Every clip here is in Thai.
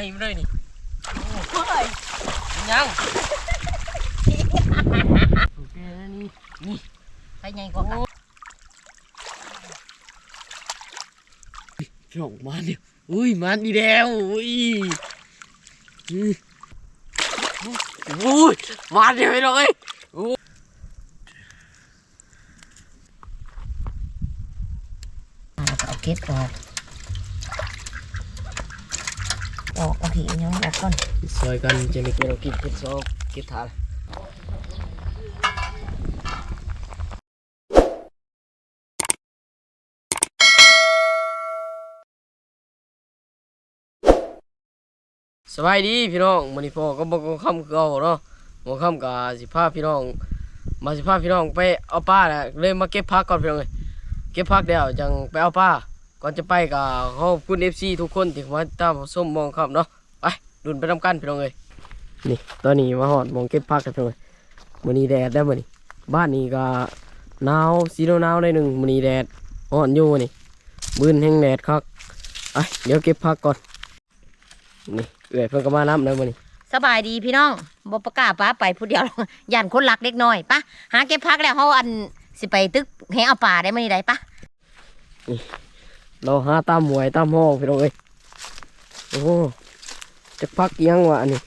ญ่มาเลยนี่เฮ้ยยังโอเคแล้วนี่นี่ไปใหญ่กว่ากันพี่น้องมาเนี่ยอุ้ยมันดีแล้วอุ้ยอืมอุ้ยมาเดี๋ยวไปเลยแล้วก็เอาเก็บออกออกเอา ผียังออกก่อนซอยกันจะไม่กินเรากินเก็บซอกเก็บถาดสบายดีพี่น้องมันนี่พอก็บอกคำเก่าเนาะบอกคำกับสิพาพี่น้อง มาสิพาพี่น้องไปเอาปลาแหละเลยมาเก็บผักก่อนพี่น้องเลยเก็บผักเดี๋ยวจังไปเอาปลาก่อนจะไปกับขอบคุณเอฟซีทุกคนที่มาตามส้มมองครับเนาะ ดุนไปทำกันพี่น้องเลยนี่ตอนนี้มาหอดมองเก็บผักกันพี่น้องเลยมื้อนี้แดดได้อมื้อนี้บ้านนี้ก็หนาวสีหนาวๆได้หนึ่งมื้อนี้แดดอ่อนอยู่มื้อนี้มื้อแห้งแดดครับไปเดี๋ยวเก็บผักก่อนนี่เอื้อยเพิ่นก็มาน้ำแล้วมื้อนี้สบายดีพี่น้องบ่ประกล้าป้าไปผู้เดียวย่านคนรักเล็กน้อยปะหาเก็บพักแล้วเขาอันสิไปตึกแหเอาป่าได้มื้อนี้ได้ปะเราหาตามหวยตามห้องพี่น้องเอ้ยโอ้ จะพักยังวะอันนี้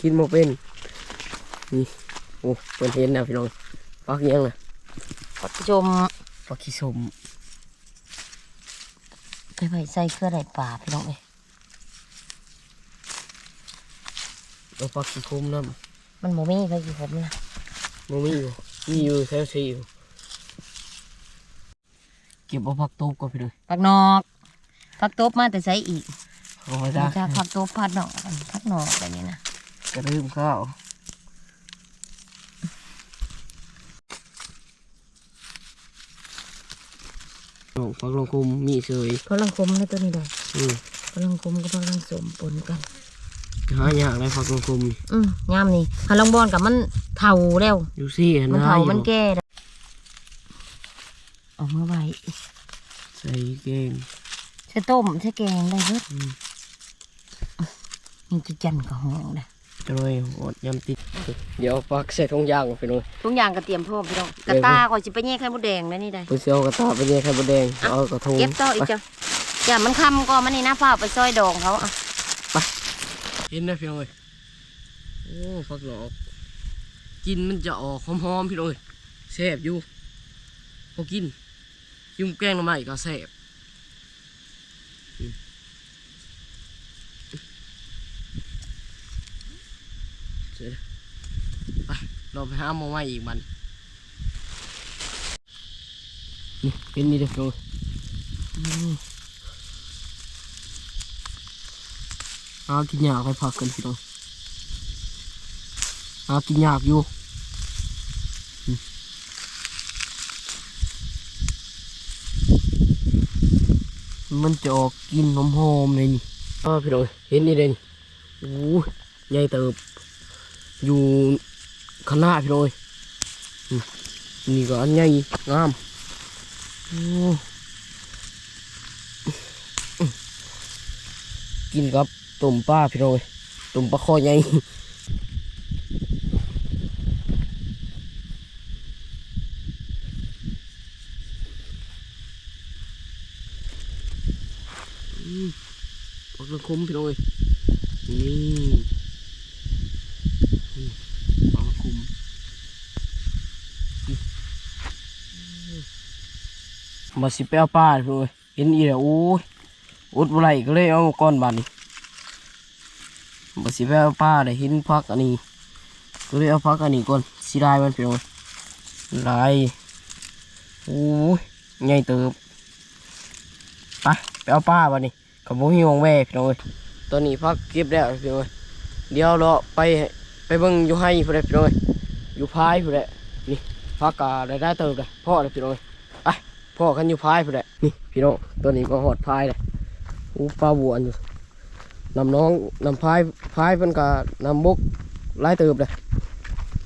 กินโมเป็นนี่โอ้เปินเห็นนะพี่น้องพักยังนะท่านผู้ชมพักขี้สมไปไว้ใส่เครือได้ป่าพี่น้องเอ้ยเราพักขี้คุ้มน้มันบ่มีไปกี่ผมนะำมันมีอยู่มีอยู่แถวซีอยู่เก็บเอาพักตูบก่อนพี่น้องผักนอกผักตบมาแต่ใส่อีก เอาไว้มาได้จากผักตบผัดนอกผักนอกแบบนี้นะกระลืมข้าวน้องพักลงคุมมีเสยเขาลังคมในตัวนี้ได้อืมเขาลังคมกับเขาลังสมปนกันหายากเลยพักลงคุมนี่อืมงามนี่ฮาลองบอนกับมันเฒ่าแล้วอยู่ซี่เห็นมันหาเฒ่าอยู่มันแก่แล้วเอามาไว้ใส่เกงใช้ต้มใช้แกงได้เบิดอืม นี่จุจันกับห้องนะจะเลยอดยำติดเดี๋ยวปักใส่ถุงยางก่อนพี่น้องทุกอย่างก็เตรียมพร้อมพี่น้องกระตาก่อนสิไปแย่ไข่มดแดงนะนี่ได้เพื่อเอากระตาไปเนี่ยไข่มดแดงเอากระทงเก็บต่ออีกจ้ะอย่ามันคำก่อนมันนี่นะฝ้าเอาไปซอยดองเขาอะเห็นนะพี่น้องเอ้ยโอ้ฟักหลอกกินมันจะออกหอมๆพี่น้องเอ้ยแซ่บอยู่พอกินยุ่งแกงหน่อไม้ก็แซ่บ เล้วไปเราไปหาหมอไม้อีกมันนี่เป็นนี่เด้อพี่น้องเอ้ยอากินยากไปพักกันพี่น้องหากินยากอยู่มันจะออกกินหอมๆเลยนี่อ้าพี่น้องเห็นนี่เลยนี่โอ้ยใหญ่เติบ อยู่ข้างหน้าพี่น้องอืมนี่ก็อันใหญ่งามกินกับต้มปลาพี่น้องเอ้ยต้มปลาคอใหญ่อืมปลากระคมพี่น้องเอ้ยนี่อืมปลากระคมอืม มาสิไปเอาปลาพี่น้องเอ้ยเห็นอีแล้วโอ้ยอุดไหลก็เลยเอาก้อนบานนี่มาสิไปเอาปลาได้เห็นพักอันนี้ ก็เลยเอาพักอันนี้ก่อนสิได้มันพี่น้องเอ้ยลายโอ้ยใหญ่เติบไปไปเอาปลาบานนี่กับผมมีวงแม่พี่น้องเอ้ยตอนนี้พักเก็บแล้วพี่น้องเอ้ยเดี๋ยวเราไปไปเบิ่งอยู่ให้พี่น้องเอ้ยอยู่พายผู้ใดนี่พักกาได้ได้เติบเลยพ่อเลยพี่น้องเอ้ย พ่อขันอยู่พายพุ่นแหละนี่พี่น้องตัวนี้ก็หอดพายเลยอู้ปลาบัวอยู่นำน้องนำพายพายเพื่นก็นำบกไล่เติบเลย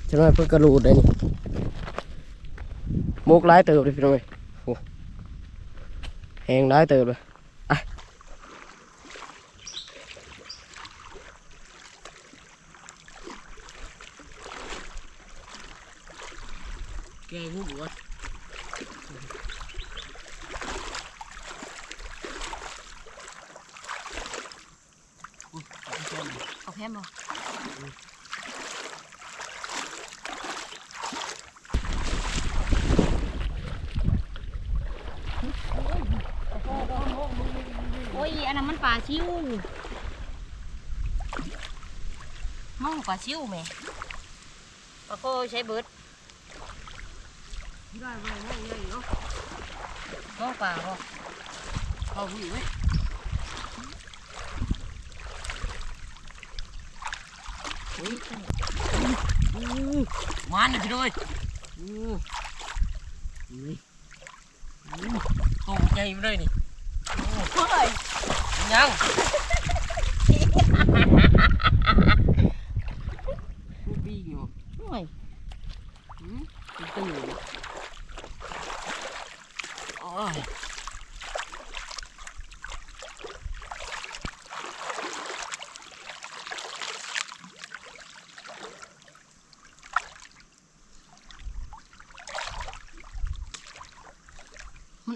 ฉันว่าเพื่อกระลูดเลยนี่บกไล่เติบเลยพี่น้องเลยโอ้แหงไล่เติบเลยอะแกงหัวะเอาแค่บ่โอ้ย อันนั้นมันปลาชิวมองปลาชิวแม่ปลาโคใช้เบิดได้ไหมไม่ไงเนาะมองปลาบ่เอาหูไห มมันนะพี่ด้วยนี่โตใหญ่ไปเลยนี่เฮ้ยยังกูปีกอยู่โอ้ยอืมกูตื่นโอ้ย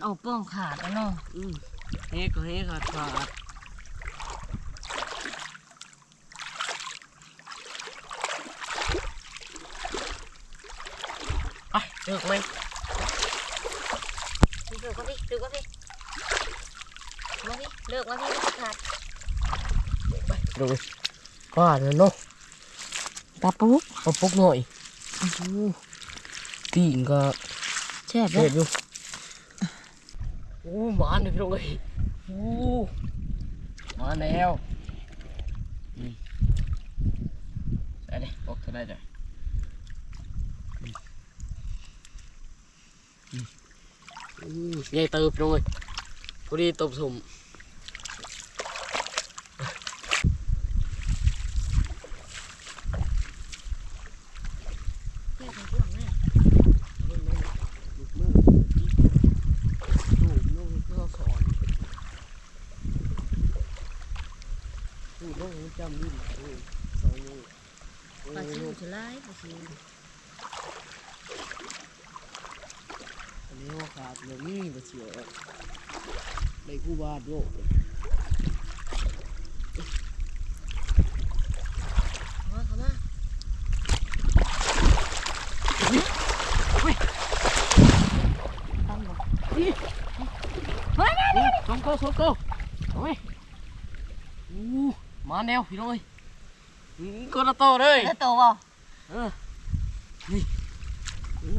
เอาป้องขาดแล้วเนาะอืมเฮ้ก็เฮ้ขาดขาดไปเลิกไหมเลิกก็พี่เลิกก็พี่มาพี่เลิกมาพี่มันขาดดูขาดแล้วเนาะปลาปุ๊กเอาปุ๊กหน่อยปีงก็แช่บเลเด็ยดอยู่โอ้หมาเนี่ยพี่น้องเลยโอ้มาแล้วใส่ดิออกเท่าไหรจ้ะอืมอืมอืมใหญ่เติบพี่น้องเลยพอดีตบสม จำดิสองมือ ปลาชิวจะไล่ปลาชิว อันนี้ว่าขาดเลยนี่มาเฉียวในคู่บ้านโยกมาเข้ามาตั้งเฮ้ยนี่นี่สองโก้สองโก้โอ้ยอู้มาแนวพี่น้อยก็ละโตเลยแล้วโตบ่ เออนี่โอ้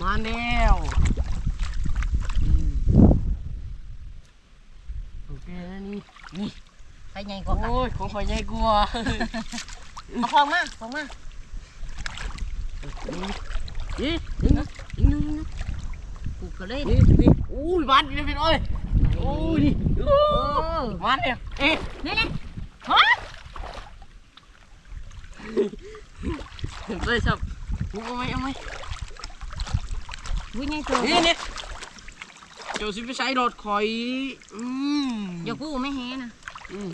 มาแนวอืมโอเคแล้วนี่นี่ไปใหญ่กว่ากันโอ้ยของข่อยใหญ่กว่าเอาฟองมาฟองมานี่นี่นะนี่นี่นี่ปลูกก็เลยนี่นี่อู้ยมันนี่เป็นโอ้ยโอ้ยนี่โอ้ยมันเนี่ยเอ๊ะนี่นี่ฮะ เฮ้ยสับเอาไหมเอาไหมวิ่งใหญ่โตนี่นี่เจ้าสิไปใช้รถข่อยอืมอย่าพูดไม่แห้นะอืม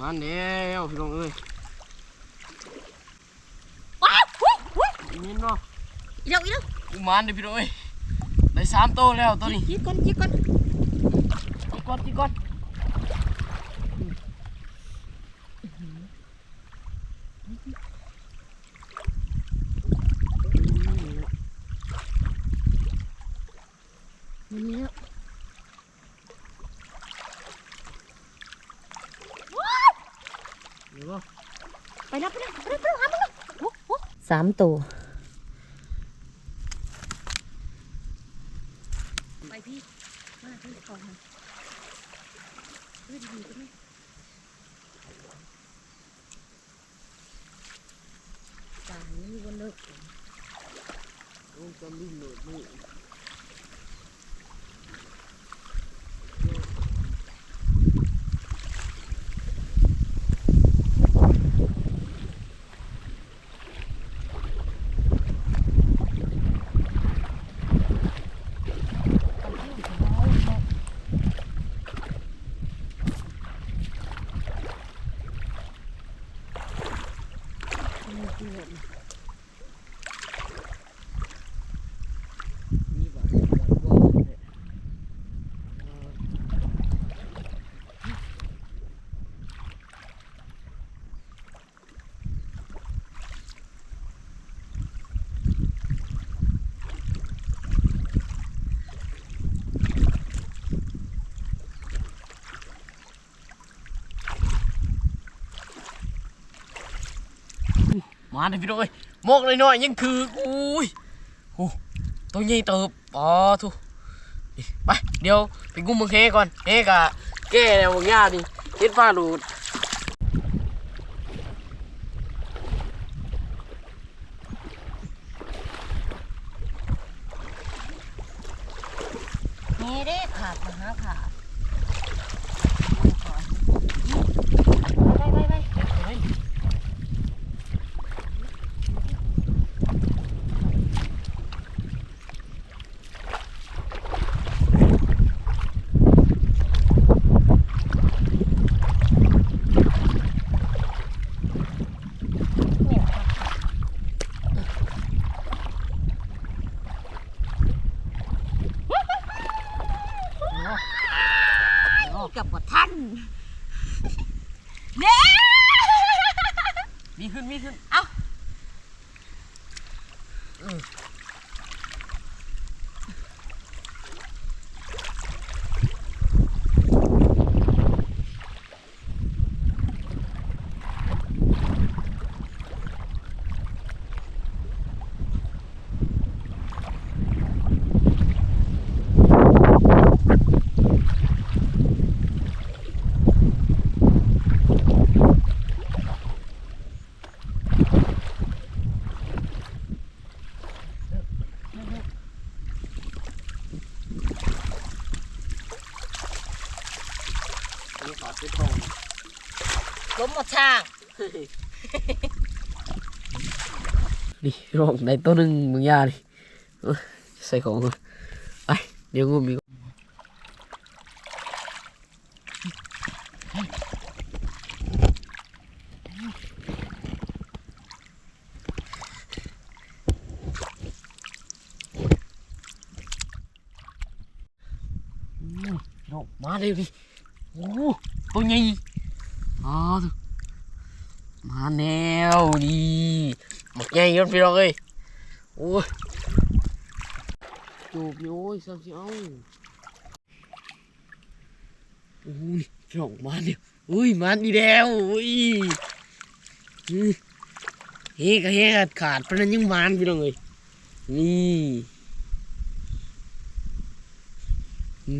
มันแล้วพี่น้องเอ้ยว้าวหุ้ยหุ้ยนี่เนาะอีเด้ออีเด้อกูมันเด้อพี่น้องเอ้ยได้สามโตแล้วตัวนี้จีก่อนจีก่อนจีก่อนจีก่อน มันมีแล้วเดี๋ยวบ่ไปแล้วไปแล้วไปแล้วไปแล้วหามันแล้วโอ้โหสามตัว มาเลยพี่น้องเอ้ยมกน้อยๆยังคืออุ้ยโอ้ตัวใหญ่เติบอ๋อทุไปเดี๋ยวไปงุ้มมึงเฮก่อนเฮกะแก้แล้วมึงย่าดิเฮ็ดฟ้าหลุดนี่เด้ขาดมาหาขาดไปไปไป กับว่าท่าน มีขึ้นมีขึ้น เอ้า ล้มหมดช่างนี่พี่น้องในตัวหนึ่งมึงย่าดิเอ้ยใส่ของก่อนไปเดี๋ยวงุ้มอีกอืมพี่น้องมาเร็วดิโอ้ตัวใหญ่อ๋อมาแนวดีห มันพี่น้องเอ้ยโอ้ยจูบโอ้ยสักสิเอ้าโอ้ยพี่น้องมาเดียอุ้ยมาดีแล้วอุ้ยเฮ้กะเฮ้กะขาดเพราะนั้นยังมานพี่น้องเอ้ยนี่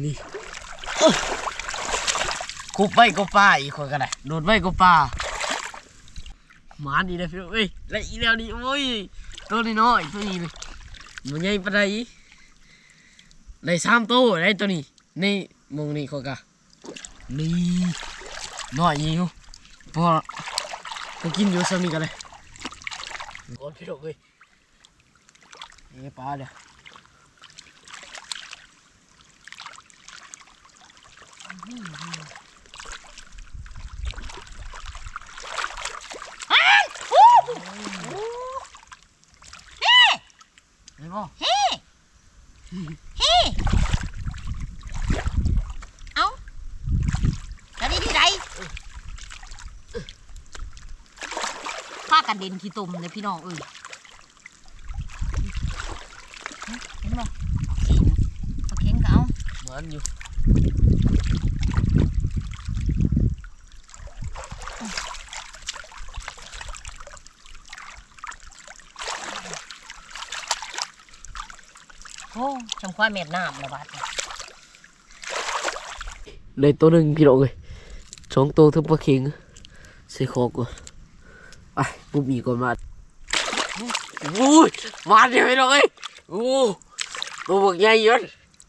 นี่กูไปกูป่าอีกคนกันเลยโดดไปกูป่า หมาดีนะพี่น้องเอ้ยและอีแล้วนี่โอ้ยตัวนี้น้อยตัวนี้เลยมันใหญ่ปานใดได้สามตัวได้ตัวนี้นี่มองนี่คนกะนี่น้อยยิงพอก็กินอยู่ซ้ำนี่กันเลยก่อนพี่น้องเอ้ยนี่ปลาเด้อเห็ นบ่เฮ้เฮ้เอาแล้วนี่ที่ไหนผ้ากันเด่นขี้ตมเลยพี่น้องเอ้ยเห็นบ่ปลาเข็งก็เอาเหมือนอยู่ โอ้ชม ควายเม็ดน้ำระบาดนี่ได้ตัวหนึ่งพี่น้องเลยสองตัวทั้งปลาเค็งใส่คอก่อนไปปุ๊บอีกก่อนมาอุ้ยมาเดี๋ยวพี่น้องเอ้ยโอ้ตัวบักใหญ่ยัน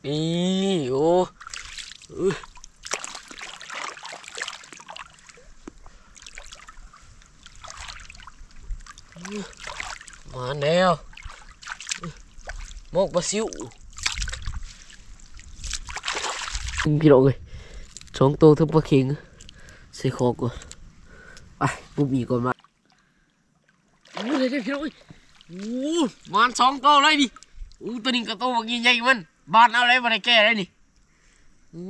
นี่โอ้อื้อมาแล้วมกปลาซิว พี่น้องเลยสองตัวทั้งปลาเค็งใส่คอก่อนไปปุ๊บอีก่อนมาโอ้ยเดี๋ยวพี่น้องเอ้ยโอ้มันสองตัวเลยดิโอ้ตัวนี้ก็ตัวบักใหญ่มันบานเอาอะไรมาได้แก้ได้นี่โอ้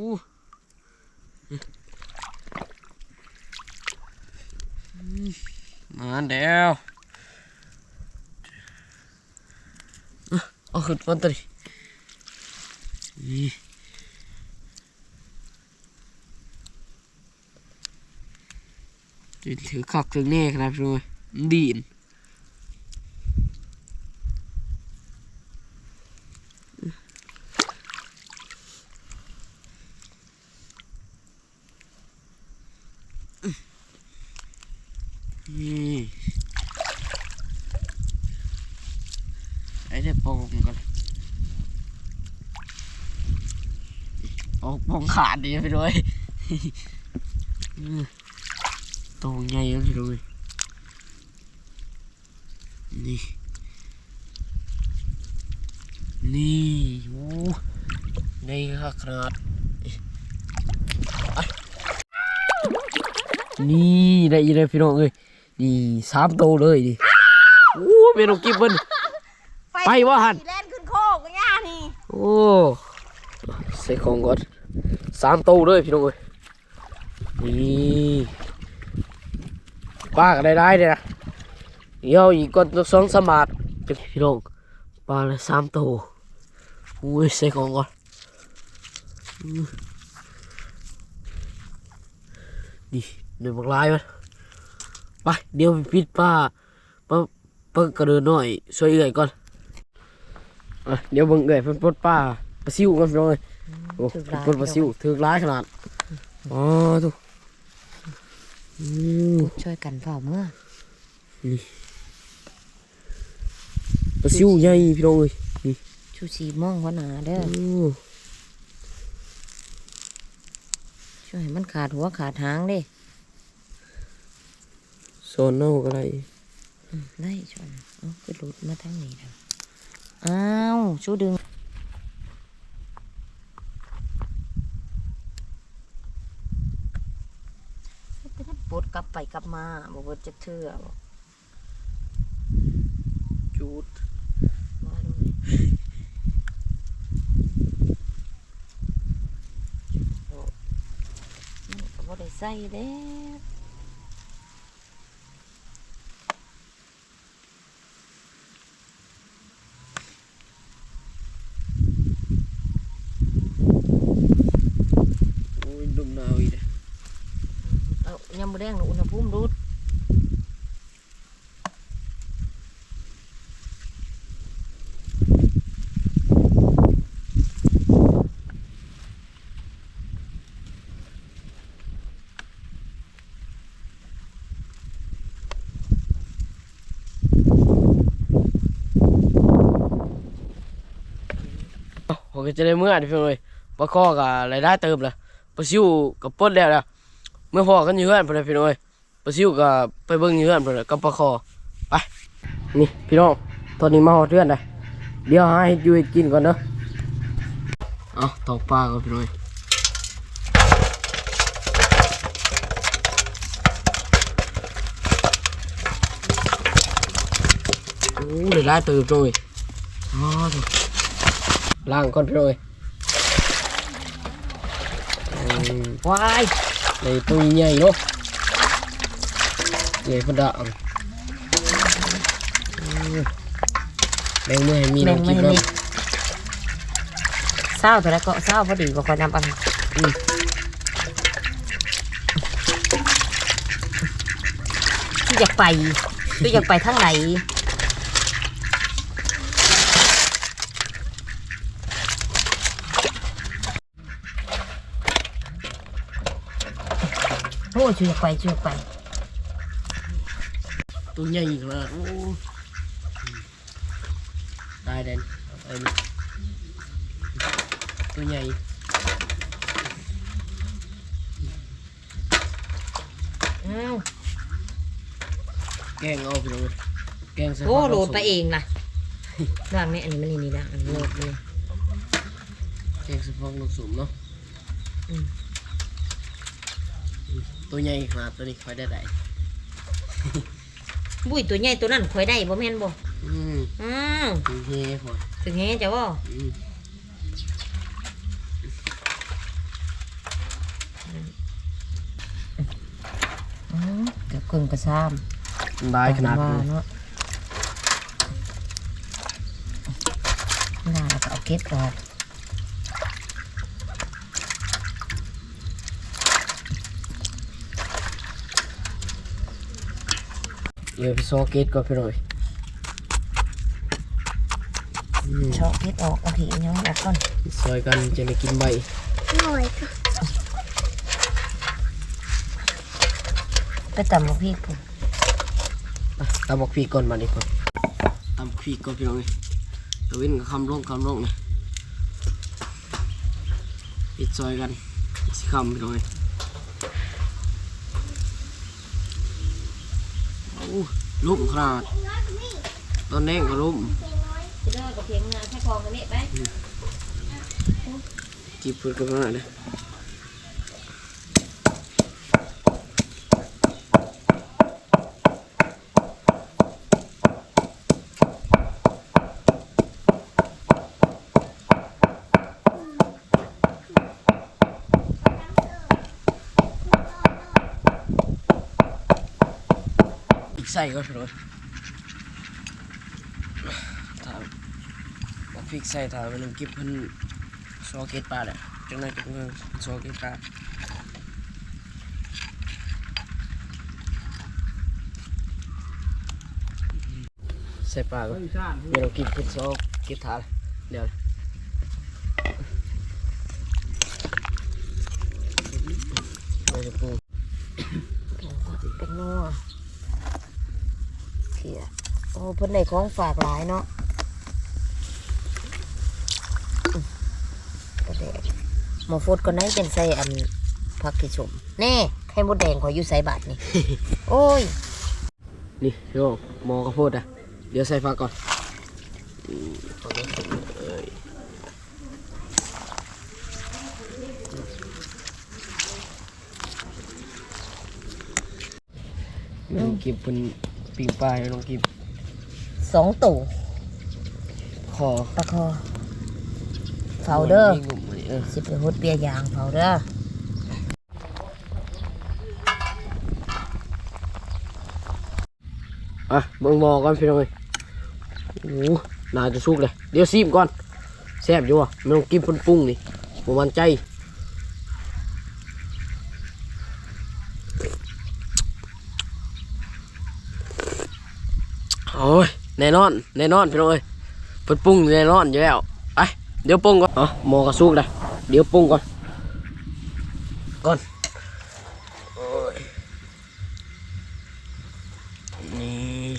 มาแล้วเอาขึ้นก่อนตัวนี้ ถือขอกถึงแน่ครับช่วยดีนไอ้เด็กปองกันปองขาดดีไปด้วย อืมตัวใหญ่ไปด้วยนี่ นี่โอ้ในขนาดนี่ได้ยินเลยพี่น้องเอ้ยนี่สามโตวเลยดิโอ้เป็นนกกิบเบิ้ลไปว่าหั่นแล่นขึ้นโคกก็ย่านี่โอ้ใส่ของก่อนสามโตวเลยพี่น้องเอ้ยนี่ ป้าก็ได้ได้เลยนะเดี๋ยวอีกก่อนตัวสองสมาร์ทจะพี่น้องปลาเลยสามโตวโอ้ยใส่ของก่อนอืมนี่เดี๋ยวบักลายมันไปเดี๋ยวไปปิดป้าป้าป้ากระเดินหน่อยช่วยเอื่อยก่อนอะเดี๋ยวเบิ่งเอ่ยเพิ่นปลดป้าปลาซิวกันพี่น้องเอ้ยโอ้เพิ่นปลดปลาซิวถือร้ายขนาดอ๋อทุก ช่วยกันเฝ้าเมื่อปลาซิวใหญ่พี่น้องเอ้ยชูชีมองหัวหนาเด้อโอ้ช่วยให้มันขาดหัวขาดหางเด้โซนเน่าก็ได้อืมได้ช่วยเอาคือหลุดมาทางนี้แล้วอ้าวชูดึง ปดกลับไปกลับมาบอกว่าจะเทื่อจูดมาดูโอ้นี่ก็บ่ได้ใส่เด้ โอ้ยดมหนาวอีกเด้อ เอายำมะแดงน่ะอุณหภูมิรูด เอา ผมก็จะได้เมื่อเด้อพี่น้องเอ้ยปลาข้อกับรายได้เติมละปลาซิวกับปลดแล้วละเมื่อพอกันอยู่เฮือนพุ่นน่ะพี่น้องเอ้ยปลาซิวก็ไปเบิ่งอยู่เฮือนพุ่นน่ะกับปลาคอไปนี่พี่น้องตอนนี้มาฮอดเฮือนได้เดี๋ยวหาเฮ็ดอยู่เฮ็ดกินก่อนเด้อเอาตอกปลาก่อนพี่น้องเอ้ยโอ้เลย ได้ตื่น rồi à, rồi làm con rồi Ừm, วาย đây tôi nhảy đó nhảy phân đạo Ừm. đây mới mi แบ่ đồng งมา kịp ให้ đâu นี่เศร้าแต่ละก็เศร้าพอดีบ่ค่อยนำเอันอืมที่อยากไปที่อยากไปทางไหน โอ้ยช่วยอยากไปช่วยอยากไป tôi nhảy là Ô. đây đây đây đi. tôi nhảy อ้าวแกงเอาไปเลยแกงใส่โอ้ผักโหลดผสมไปเองล่ะร่างนี้อันนี้มันนี่นี่ละอันนี้โหลดไปเลยแกงใส่ผักผสมเนาะอืม ตัวใหญ่ขนาดตัวนี้ค่อยได้ได้บุ้ยตัวใหญ่ตัวนั้นข่อยได้บ่แม่นบ่อืมอืมโอเคพอถึงแฮจะบ่อืมอืมเกือบครึ่งกระซ้ำได้ขนาดว่านี้เนาะน่าแล้วก็เอาเก็บออก เดี๋ยวไปซอเกตก่อนไปหน่อยอืมเชาะเก็บออกเอาผียังออกก่อนซอยกันจะได้กินใบไปตำกับพี่ผมอะตำบักพีก่อนมาดิก่อนตำบักพีก่อนพี่น้องเลยตะวินกับคำลงคำลงนี่ปิดซอยกันสิคำพี่น้องเลยโอ้ ลุ่มขนาดตอนแรกก็ลุ่มจะเลิกกับเพียงงานแค่พอกันนี่ไปจีบเพื่อนกันมาเลย ใส่ก็ถือว่าถามบอกพริกใส่ถามมันำกิบเพิ่นซอเกตปลาเลยจังไรจังเงินซอเกตปลาใส่ปลาก็เดี๋ยวเรากินเพิ่นซอเกตถาเลยเดี๋ยวเราจะปรุง เป็นนัวเขียโอ้เพิ่นได้ของฝากหลายเนาะอืมกระเดกหมอฟดก็ไหนเป็นใส่อันผักที่ชมแน่ไข่มดแดงขอยอยู่ใส่บาทนี่ โอ้ย นี่โยงหมอกระโพดอะ เดี๋ยวใส่ฟักก่อนอืมฟักก่อนเอ้ยแม่ลองกิบเป็นปิงปลายลองกิบ สองตู่คอปลาคอเฝ้าเด้อมีงุ่มอันนี้เออสิไปฮดเบียร์ยางเฝ้าเด้ออะเบิ่งหมอก่อนพี่น้องเอ้ยโอ้โหน่าจะสุกเลย เดี๋ยวซีมก่อนแซ่บอยู่อะไม่ต้องกินปนปรุงนี่บ่มันใจ โอ้ย แน่นอนแน่นอนพี่น้องเอ้ยเพิ่นปรุงแน่นอนอยู่แล้วไปเดี๋ยวปรุงก่อนอ๋อหมอกระสุกเลยเดี๋ยวปรุงก่อนก่อนโอ้ยนี่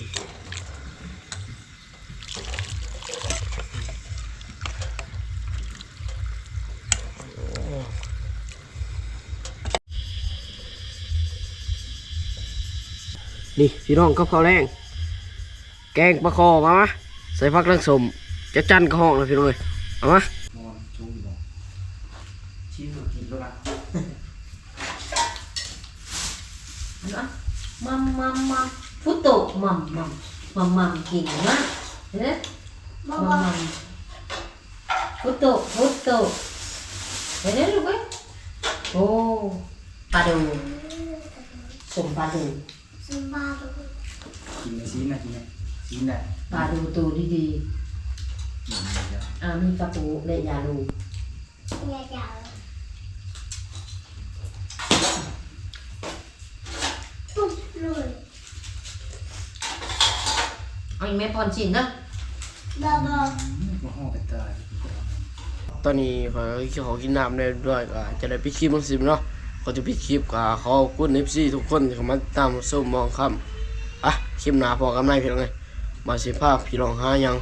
นี่พี่น้องกับข้าวแรง แกงปลาคอมามาใส่ผักลังสมจะจันกระห้องเลยพี่น้อยเอามามัมมัมมัมฟุตโตะมัมมัมมัมมัมเก่งมากเฮ้ยมัมมัมฟุตโตะฟุตโตะเห็นไหมลูกเว้ยโอ้ปลาดูสมปลาดูกินในซีนนะกินเนี่ย ซีนได้ปลาดูตัวดีๆอ่ามีกระปูเลยยาลูเอาอีกแม่พรชินนะก็ห้องเป็นตายตอนนี้ขอขอกินน้ำได้ด้วยก็จะได้ปิดคลิปมังสิมเนาะขอจะปิดคลิปก็ขอบคุณเอฟซีทุกคนที่เข้ามาตามส้มมองคำอะคลิปหน้าพอกันไหมพี่น้องไง มาสิภาพพี่ลองหายัง